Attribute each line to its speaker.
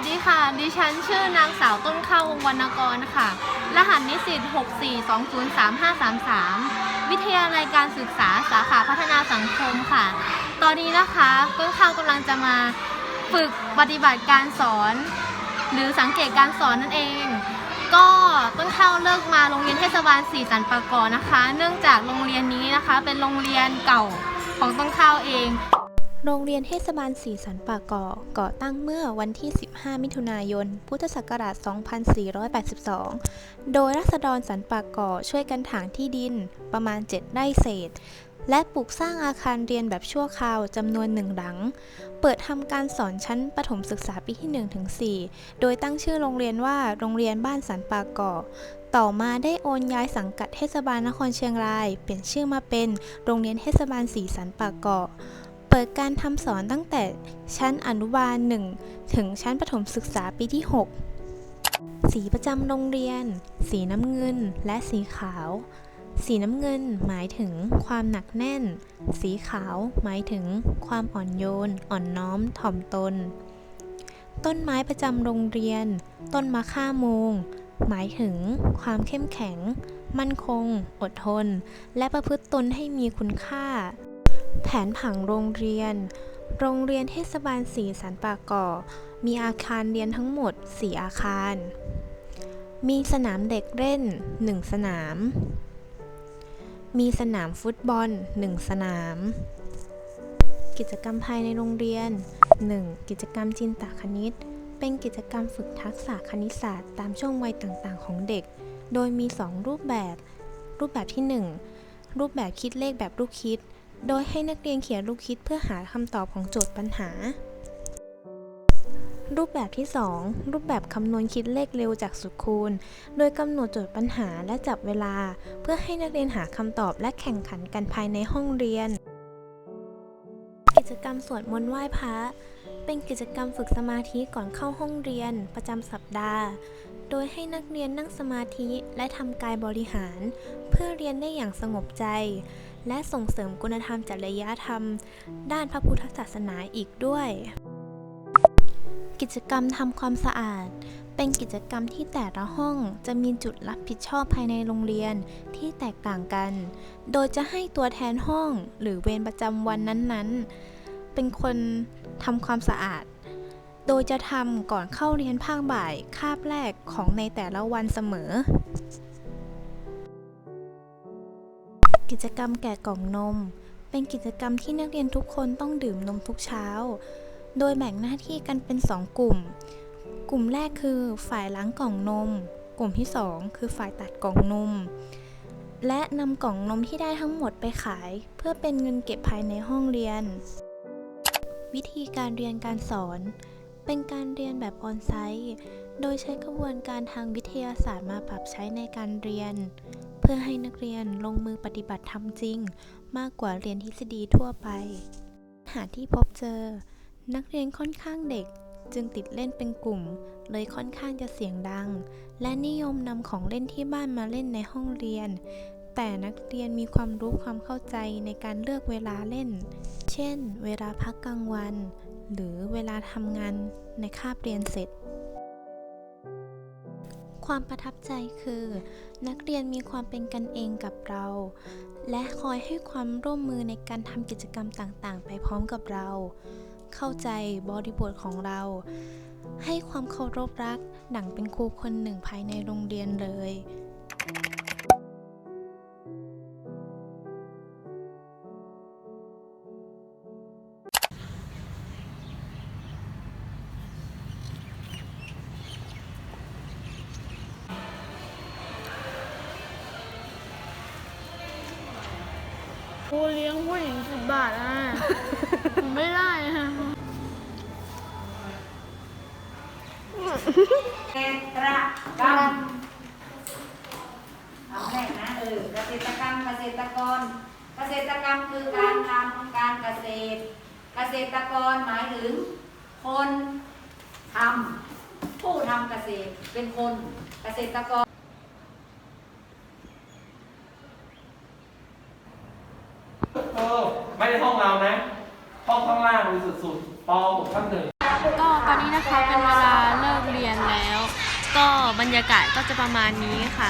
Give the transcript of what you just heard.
Speaker 1: วัสดีค่ะ ดิฉันชื่อนางสาวต้นข้าววงวรรณกรค่ะ รหัสนิสิต 64203533 วิทยาลัยการศึกษาสาขาพัฒนาสังคมค่ะ ตอนนี้นะคะต้นข้าวกำลังจะมาฝึกปฏิบัติการสอน หรือสังเกตการสอนนั่นเอง ก็ต้นข้าวเลิกมาโรงเรียนเทศบาลสีสันปากอนะคะ เนื่องจากโรงเรียนนี้นะคะ เป็นโรงเรียนเก่าของต้นข้าวเอง
Speaker 2: โรงเรียนเทศบาลสีสันป่าก่อ ก่อตั้งเมื่อวันที่ 15 มิถุนายน พุทธศักราช 2482 โดยรัษฎรสันป่าก่อช่วยกันถางที่ดินประมาณ 7 ไร่เศษ และปลูกสร้างอาคารเรียนแบบชั่วคราวจำนวนหนึ่งหลัง เปิดทำการสอนชั้นประถมศึกษาปีที่ 1-4 โดยตั้งชื่อโรงเรียนว่าโรงเรียนบ้านสันป่าก่อต่อมาได้โอนย้ายสังกัดเทศบาลนครเชียงราย เปลี่ยนชื่อมาเป็นโรงเรียนเทศบาลสีสันป่าก่อ ปิดการทำสอนตั้งแต่ชั้นอนุบาล 1 ถึงชั้นประถมศึกษาปีที่ 6 สีประจำโรงเรียน สีน้ำเงินและสีขาว สีน้ำเงินหมายถึงความหนักแน่น สีขาวหมายถึงความอ่อนโยน อ่อนน้อมถ่อมตน ต้นไม้ประจำโรงเรียน ต้นมะค่าโมง หมายถึงความเข้มแข็ง มั่นคง อดทน และประพฤติตนให้มีคุณค่า แผนผังโรงเรียน โรงเรียนเทศบาลสีสันป่าก่อมีอาคารเรียนทั้งหมด 4 อาคาร มีสนามเด็กเล่น 1 สนาม มีสนามฟุตบอล 1 สนาม กิจกรรมภายในโรงเรียน 1. กิจกรรมจินตคณิต เป็นกิจกรรมฝึกทักษะคณิตศาสตร์ตามช่วงวัยต่างๆ ของเด็ก โดยมี 2 รูปแบบ รูปแบบที่ 1 รูปแบบคิดเลขแบบลูกคิด โดยให้นักเรียนเขียนลูกคิดเพื่อหาคำตอบของโจทย์ปัญหา รูปแบบที่ 2 รูปแบบคำนวณคิดเลขเร็วจากสูตรคูณ โดยกำหนดโจทย์ปัญหาและจับเวลา เพื่อให้นักเรียนหาคำตอบและแข่งขันกันภายในห้องเรียน กิจกรรมสวดมนต์ไหว้พระ เป็นกิจกรรมฝึกสมาธิก่อนเข้าห้องเรียน ประจำสัปดาห์โดยให้นักเรียนนั่งสมาธิและทำกายบริหาร เพื่อเรียนได้อย่างสงบใจ และส่งเสริมคุณธรรมจริยธรรม ด้านพระพุทธศาสนาอีกด้วย กิจกรรมทำความสะอาด เป็นกิจกรรมที่แต่ละห้องจะมีจุดรับผิดชอบภายในโรงเรียนที่แตกต่างกัน โดยจะให้ตัวแทนห้องหรือเวรประจำวันนั้นๆ เป็นคนทำความสะอาดโดยจะทำก่อนเข้าเรียนภาคบ่ายคาบแรกของในแต่ละวันเสมอ กิจกรรมแกะกล่องนม เป็นกิจกรรมที่นักเรียนทุกคนต้องดื่มนมทุกเช้า โดยแบ่งหน้าที่กันเป็น 2 กลุ่ม กลุ่มแรกคือฝ่ายล้างกล่องนม กลุ่มที่ 2 คือฝ่ายตัดกล่องนม และนำกล่องนมที่ได้ทั้งหมดไปขาย เพื่อเป็นเงินเก็บภายในห้องเรียน วิธีการเรียนการสอน เป็นการเรียนแบบออนไซต์ โดยใช้กระบวนการทางวิทยาศาสตร์มาปรับใช้ในการเรียน เพื่อให้นักเรียนลงมือปฏิบัติทำจริง มากกว่าเรียนทฤษฎีทั่วไปปัญหาที่พบเจอ นักเรียนค่อนข้างเด็กจึงติดเล่นเป็นกลุ่ม เลยค่อนข้างจะเสียงดัง และนิยมนำของเล่นที่บ้านมาเล่นในห้องเรียน แต่นักเรียนมีความรู้ความเข้าใจในการเลือกเวลาเล่น เช่น เวลาพักกลางวัน หรือเวลาทำงานในคาบเรียนเสร็จ ความประทับใจคือ นักเรียนมีความเป็นกันเองกับเรา และคอยให้ความร่วมมือในการทำกิจกรรมต่างๆ ไปพร้อมกับเรา เข้าใจบริบทของเรา ให้ความเคารพรัก ดั่งเป็นครูคนหนึ่งภายในโรงเรียนเลย
Speaker 1: ครูเลี้ยงผู้หญิงสิบบาทอะ ผมไม่ได้ค่ะ
Speaker 3: เกษตรกรรมคำแรกนะเออเกษตรกรรมเกษตรกร เกษตรกรรมคือการทำการเกษตร เกษตรกรหมายถึง คนทำผู้ทำเกษตรเป็นคนเกษตรกร
Speaker 4: ไม่ได้ห้องเรานะ ห้องข้างล่างเลยสุดๆป .6 ทับหนึ่ง
Speaker 1: ก็ตอนนี้นะคะเป็นเวลาเลิกเรียนแล้ว ก็บรรยากาศก็จะประมาณนี้ค่ะ